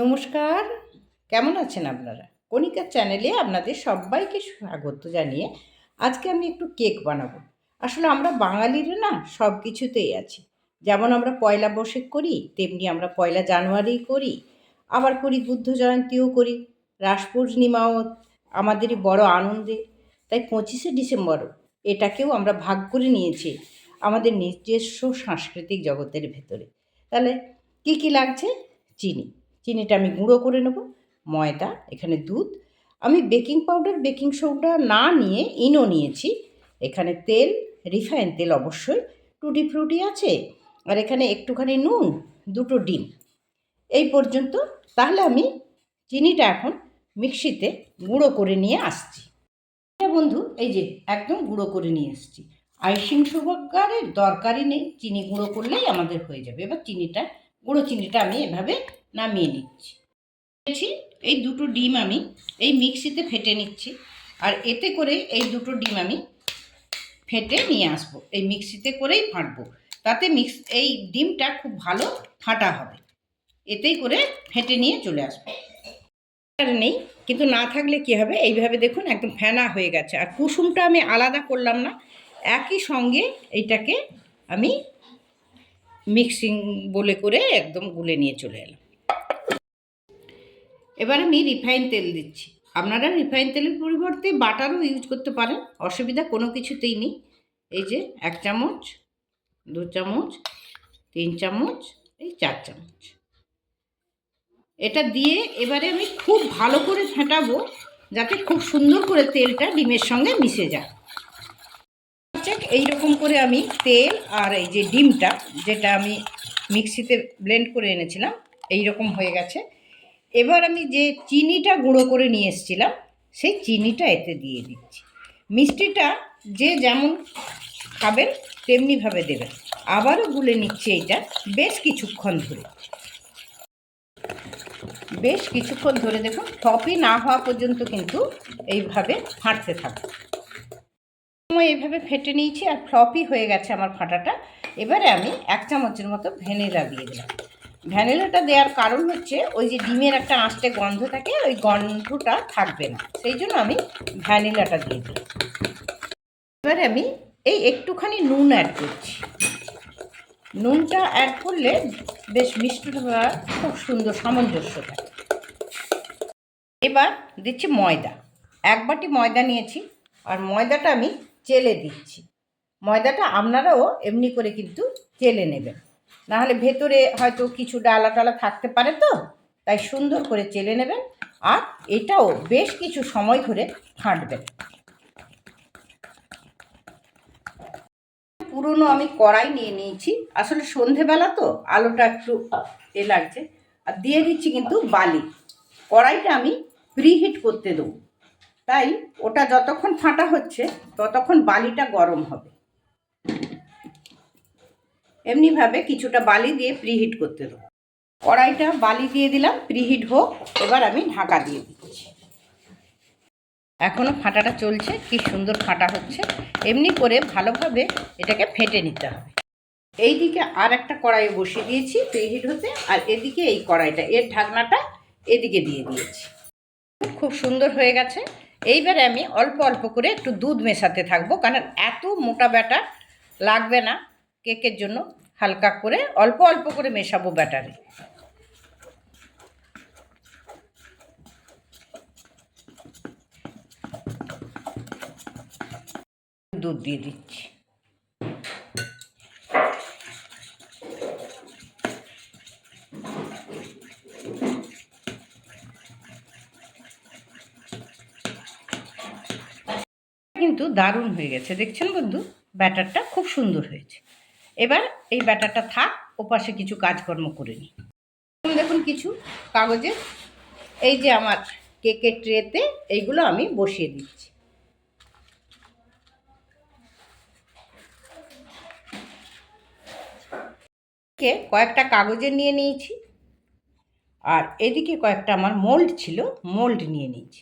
নমস্কার, কেমন আছেন আপনারা? কণিকার চ্যানেলে আপনাদের সবাইকে স্বাগত জানিয়ে আজকে আমি একটু কেক বানাবো। আসলে আমরা বাঙালিরা না সব কিছুতেই আছি। যেমন আমরা পয়লা বৈশাখ করি, তেমনি আমরা পয়লা জানুয়ারি করি, আবার করি বুদ্ধ জয়ন্তীও করি, রাস পূর্ণিমাও আমাদেরই বড় আনন্দে। তাই পঁচিশে ডিসেম্বরও এটাকেও আমরা ভাগ করে নিয়েছি আমাদের নিজস্ব সাংস্কৃতিক জগতের ভেতরে। তাহলে কি কি লাগছে? চিনি। চিনিটা আমি গুঁড়ো করে নেব, ময়দা, এখানে দুধ। আমি বেকিং পাউডার, বেকিং সোডা না নিয়ে ইনো নিয়েছি। এখানে তেল, রিফাইন তেল অবশ্যই, টুটি ফ্রুটি আছে, আর এখানে একটুখানি নুন, দুটো ডিম। এই পর্যন্ত, তাহলে আমি চিনিটা এখন মিক্সিতে গুঁড়ো করে নিয়ে আসছি। হ্যাঁ বন্ধু, এই যে একদম গুঁড়ো করে নিয়ে এসছি। আইসিং সুগারের দরকারই নেই, চিনি গুঁড়ো করলেই আমাদের হয়ে যাবে। এবার চিনিটা গুঁড়ো চিনিটা আমি এভাবে নামিয়ে নিচ্ছি। নিয়েছি, এই দুটো ডিম আমি এই মিক্সিতে ফেটে নিচ্ছি আর এতে করে এই দুটো ডিম আমি ফেটে নিয়ে আসব, এই মিক্সিতে করেই ফাটবো। তাতে মিক্স, এই ডিমটা খুব ভালো ফাটা হবে, এতেই করে ফেটে নিয়ে চলে আসব। নেই, কিন্তু না থাকলে কি হবে? এইভাবে দেখুন একদম ফেনা হয়ে গেছে। আর কুসুমটা আমি আলাদা করলাম না, একই সঙ্গে এইটাকে আমি মিক্সিং বলে করে একদম গুলে নিয়ে চলে এলাম। এবার আমি রিফাইন তেল দিচ্ছি। আপনারা রিফাইন তেলের পরিবর্তে বাটারও ইউজ করতে পারেন, অসুবিধা কোনো কিছুতেই নেই। এই যে এক চামচ, দু চামচ, তিন চামচ, এই চার চামচ। এটা দিয়ে এবারে আমি খুব ভালো করে ফেটাবো, যাতে খুব সুন্দর করে তেলটা ডিমের সঙ্গে মিশে যায়। ঠিক এইরকম করে আমি তেল আর এই যে ডিমটা, যেটা আমি মিক্সিতে ব্লেন্ড করে এনেছিলাম এই রকম হয়ে গেছে। এবার আমি যে চিনিটা গুঁড়ো করে নিয়ে এসেছিলাম, সেই চিনিটা এতে দিয়ে দিচ্ছি। মিষ্টিটা যে যেমন খাবেন, তেমনিভাবে দেবেন। আবারও গুলে নিচ্ছি এইটা বেশ কিছুক্ষণ ধরে। বেশ কিছুক্ষণ ধরে দেখুন টপি না হওয়া পর্যন্ত কিন্তু এইভাবে ফাটতে থাকবে। এইভাবে ফেটে নিয়েছি আর ফ্লপি হয়ে গেছে আমার ফাটাটা। এবারে আমি এক চামচের মতো ভ্যানিলা দিয়ে দিলাম। ভ্যানিলাটা দেওয়ার কারণ হচ্ছে ওই যে ডিমের একটা আঁশটে গন্ধ থাকে, ওই গন্ধটা থাকবে না। সেই জন্য আমি ভ্যানিলাটা দিয়ে দিই এবারে আমি এই একটুখানি নুন অ্যাড করছি। নুনটা অ্যাড করলে বেশ মিষ্টটা খুব সুন্দর সামঞ্জস্য থাকে এবার দিচ্ছি ময়দা। এক বাটি ময়দা নিয়েছি। আর ময়দাটা আমি চেলে দিচ্ছি। ময়দাটা আপনারাও এমনি করে কিন্তু চেলে নেবেন। নাহলে ভেতরে হয়তো কিছু ডালা টালা থাকতে পারে তো, তাই সুন্দর করে চেলে নেবেন আর এটাও বেশ কিছু সময় ধরে ফাটবেন। পুরনো আমি কড়াই নিয়ে নিয়েছি। আসলে সন্ধেবেলা তো আলোটা একটু এ লাগছে। আর দিয়ে দিচ্ছি কিন্তু বালি। কড়াইটা আমি প্রিহিট করতে দেবো। তাই ওটা যতক্ষণ ফাটা হচ্ছে, ততক্ষণ বালিটা গরম হবে। এমনিভাবে কিছুটা বালি দিয়ে প্রিহিট করতে দেবো। কড়াইটা বালি দিয়ে দিলাম, প্রিহিট হোক, এবার আমি ঢাকা দিয়ে দিচ্ছি। এখনও ফাটাটা চলছে, কি সুন্দর ফাটা হচ্ছে। এমনি করে ভালোভাবে এটাকে ফেটে নিতে হবে। এই দিকে আর একটা কড়াই বসিয়ে দিয়েছি প্রিহিট হতে, আর এদিকে এই কড়াইটা, এর ঢাকনাটা এদিকে দিয়ে দিয়েছি। খুব সুন্দর হয়ে গেছে। এইবারে আমি অল্প অল্প করে একটু দুধ মেশাতে থাকব, কারণ এত মোটা ব্যাটার লাগবে না কেকের জন্য। হালকা করে, অল্প অল্প করে মেশাবো ব্যাটারে। দুধ দিয়ে দিচ্ছি। কিন্তু দারুণ হয়ে গেছে। দেখছেন বন্ধু? ব্যাটারটা খুব সুন্দর হয়েছে। এবার এই ব্যাটারটা থাক, ওপাশে কিছু কাজকর্ম করে নিই দেখুন কিছু কাগজে, এই যে আমার কেকের ট্রেতে এইগুলো আমি বসিয়ে দিচ্ছি। কয়েকটা কাগজে নিয়ে নিয়েছি। আর এদিকে কয়েকটা আমার মোল্ড ছিল, মোল্ড নিয়ে নিয়েছি।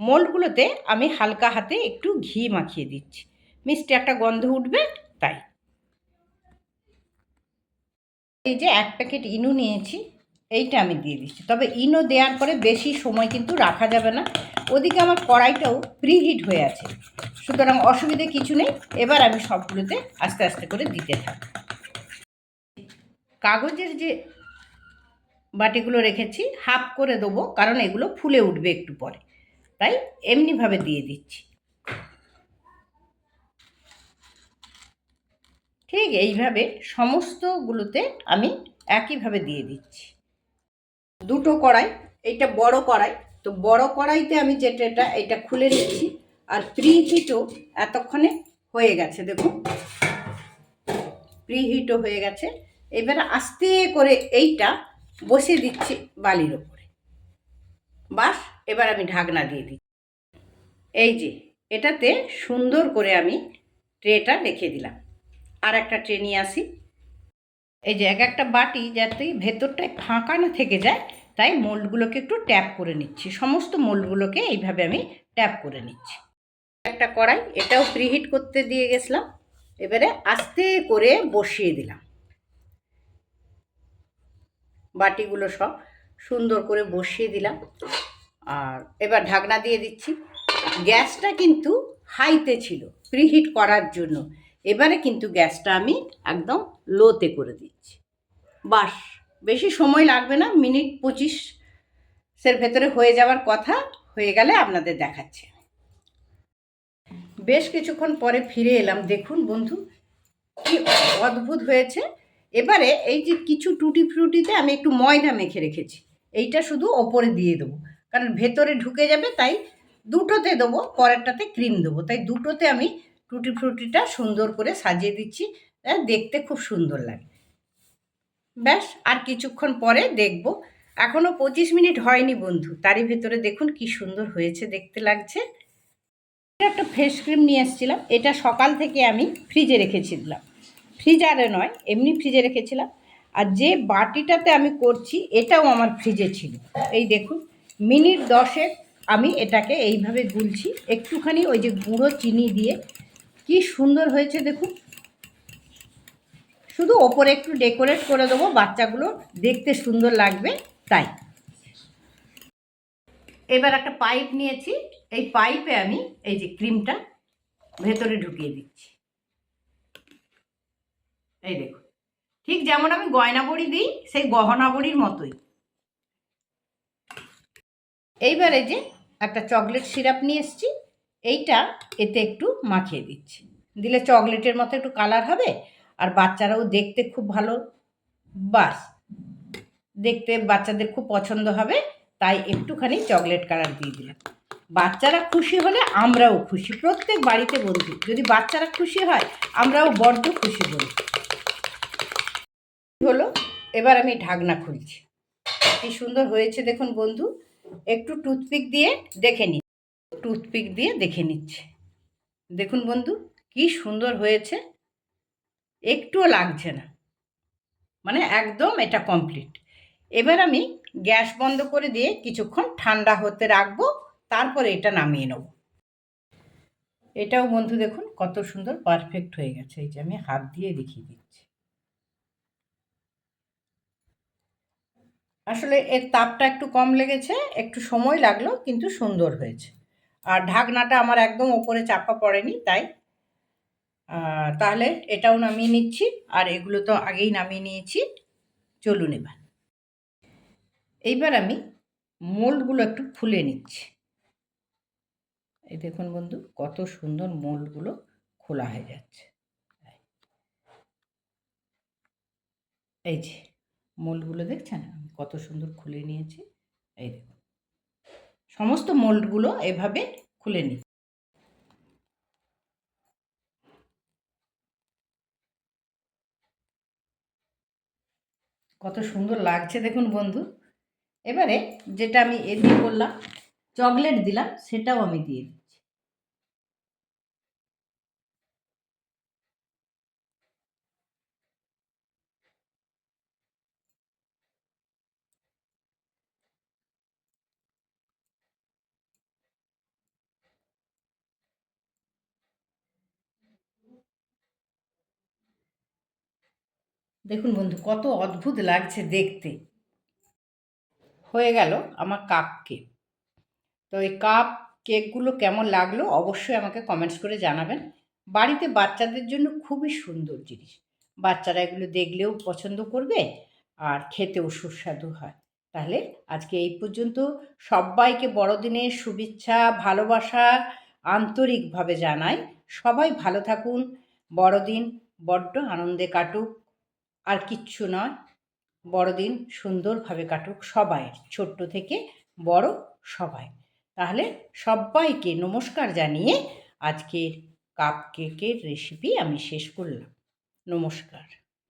মোল্ডগুলোতে আমি হালকা হাতে একটু ঘি মাখিয়ে দিচ্ছি। মিষ্টি একটা গন্ধ উঠবে, তাই। এই যে এক প্যাকেট ইনু নিয়েছি, এইটা আমি দিয়ে দিচ্ছি। তবে ইনো দেওয়ার পরে বেশি সময় কিন্তু রাখা যাবে না। ওদিকে আমার কড়াইটাও প্রিহিট হয়ে আছে। সুতরাং অসুবিধে কিছু নেই। এবার আমি সবগুলোতে আস্তে আস্তে করে দিতে থাকি কাগজের যে বাটিগুলো রেখেছি, হাফ করে দেবো, কারণ এগুলো ফুলে উঠবে একটু পরে। তাই এমনিভাবে দিয়ে দিচ্ছি। ঠিক এইভাবে সমস্তগুলোতে আমি একইভাবে দিয়ে দিচ্ছি। দুটো কড়াই, এইটা বড় কড়াই, তো বড় কড়াইতে আমি যেটা এটা এটা খুলে নিচ্ছি। আর প্রি হিটও এতক্ষণে হয়ে গেছে, দেখুন। প্রি হিটও হয়ে গেছে। এবার আস্তে করে এইটা বসিয়ে দিচ্ছি বালির ওপরে। বাস। এবার আমি ঢাকনা দিয়ে দিই এই যে, এটাতে সুন্দর করে আমি ট্রেটা রেখে দিলাম। আর একটা ট্রে নিয়ে আসি। এই যে, এক একটা বাটি যাতে ভেতরটায় ফাঁকা না থেকে যায়, তাই মোল্ডগুলোকে একটু ট্যাপ করে নিচ্ছি। সমস্ত মোল্ডগুলোকে এইভাবে আমি ট্যাপ করে নিচ্ছি। একটা কড়াই, এটাও প্রিহিট করতে দিয়ে গেছিলাম। এবারে আস্তে করে বসিয়ে দিলাম। বাটিগুলো সব সুন্দর করে বসিয়ে দিলাম। আর এবার ঢাকনা দিয়ে দিচ্ছি। গ্যাসটা কিন্তু হাইতে ছিল, প্রিহিট করার জন্য। এবারে কিন্তু গ্যাসটা আমি একদম লোতে করে দিচ্ছি। বাস, বেশি সময় লাগবে না, মিনিট পঁচিশের ভেতরে হয়ে যাওয়ার কথা হয়ে গেলে আপনাদের দেখাচ্ছি। বেশ কিছুক্ষণ পরে ফিরে এলাম। দেখুন বন্ধু, কি অদ্ভুত হয়েছে। এবারে এই যে কিছু টুটি ফ্রুটিতে আমি একটু ময়দা মেখে রেখেছি, এইটা শুধু ওপরে দিয়ে দেবো। কারণ ভেতরে ঢুকে যাবে, তাই দুটোতে দেবো, পরেরটাতে ক্রিম দেবো। তাই দুটোতে আমি টুটি ফ্রুটিটা সুন্দর করে সাজিয়ে দিচ্ছি দেখতে খুব সুন্দর লাগে। ব্যাস, আর কিছুক্ষণ পরে দেখব। এখনও পঁচিশ মিনিট হয়নি বন্ধু, তারই ভেতরে দেখুন কি সুন্দর হয়েছে, দেখতে লাগছে। একটা ফেস ক্রিম নিয়ে এসেছিলাম, এটা সকাল থেকে আমি ফ্রিজে রেখেছিলাম। ফ্রিজারে নয়, এমনি ফ্রিজে রেখেছিলাম। আর যে বাটিটাতে আমি করছি, এটাও আমার ফ্রিজে ছিল। এই দেখুন মিনিট দশেক আমি এটাকে এইভাবে গুলছি। একটুখানি ওই যে গুঁড়ো চিনি দিয়ে। কি সুন্দর হয়েছে দেখুন। শুধু ওপরে একটু ডেকোরেট করে দেবো, বাচ্চাগুলো দেখতে সুন্দর লাগবে, তাই। এবার একটা পাইপ নিয়েছি। এই পাইপে আমি এই যে ক্রিমটা ভেতরে ঢুকিয়ে দিচ্ছি। এই দেখুন। ঠিক যেমন আমি গয়না বড়ি দিই, সেই গহনা বড়ির মতোই। এইবারে যে একটা চকলেট সিরাপ নিয়ে এসছি, এইটা এতে একটু মাখিয়ে দিচ্ছি। দিলে চকলেটের মতো একটু কালার হবে আর বাচ্চারাও দেখতে খুব ভালো। বাস, দেখতে বাচ্চাদের খুব পছন্দ হবে, তাই একটুখানি চকলেট কালার দিয়ে দিলাম। বাচ্চারা খুশি হলে আমরাও খুশি, প্রত্যেক বাড়িতে বন্ধু। যদি বাচ্চারা খুশি হয়, আমরাও বড্ড খুশি বলি হলো, এবার আমি ঢাকনা খুলছি। কি সুন্দর হয়েছে দেখুন বন্ধু। একটু টুথপিক দিয়ে দেখে নি। টুথপিক দিয়ে দেখে নিচ্ছে। দেখুন বন্ধু, কি সুন্দর হয়েছে। একটুও লাগছে না। মানে একদম এটা কমপ্লিট এবার আমি গ্যাস বন্ধ করে দিয়ে কিছুক্ষণ ঠান্ডা হতে রাখব, তারপরে এটা নামিয়ে নেব। এটাও বন্ধু দেখুন, কত সুন্দর পারফেক্ট হয়ে গেছে। এই যে আমি হাত দিয়ে দেখিয়ে দিচ্ছি। আসলে এর তাপটা একটু কম লেগেছে, একটু সময় লাগল, কিন্তু সুন্দর হয়েছে। আর ঢাকনাটা আমার একদম ওপরে চাপা পড়েনি, তাই। তাহলে এটাও নামিয়ে নিচ্ছি, আর এগুলো তো আগেই নামিয়ে নিয়েছি। চলুন এবার। এইবার আমি মোল্ডগুলো একটু খুলে নিচ্ছি। এই দেখুন বন্ধু, কত সুন্দর মোল্ডগুলো খোলা হয়ে যাচ্ছে। এই যে। মোল্ডগুলো দেখছেন? আমি কত সুন্দর খুলে নিয়েছি। এই দেখুন। সমস্ত মোল্ডগুলো এভাবে খুলে নিই। কত সুন্দর লাগছে দেখুন বন্ধু। এবারে যেটা আমি এ দিয়ে করলাম, চকলেট দিলাম, সেটাও আমি দিয়ে দিচ্ছি দেখুন বন্ধু, কত অদ্ভুত লাগছে দেখতে। হয়ে গেল আমার কাপ কেক তো এই কাপ কেকগুলো কেমন লাগল অবশ্যই আমাকে কমেন্টস করে জানাবেন। বাড়িতে বাচ্চাদের জন্য খুবই সুন্দর জিনিস। বাচ্চারা এগুলো দেখলেও পছন্দ করবে আর খেতেও সুস্বাদু হয়। তাহলে আজকে এই পর্যন্ত সবাইকে বড়দিনের শুভেচ্ছা, ভালোবাসা আন্তরিকভাবে জানাই। সবাই ভালো থাকুন। বড়দিন বড্ড আনন্দে কাটুক। আর কিচ্ছু নয়। বড়দিন সুন্দরভাবে কাটুক সবাই ছোট্ট থেকে বড় সবাই। তাহলে সবাইকে নমস্কার জানিয়ে আজকের কাপ কেকের রেসিপি আমি শেষ করলাম। নমস্কার।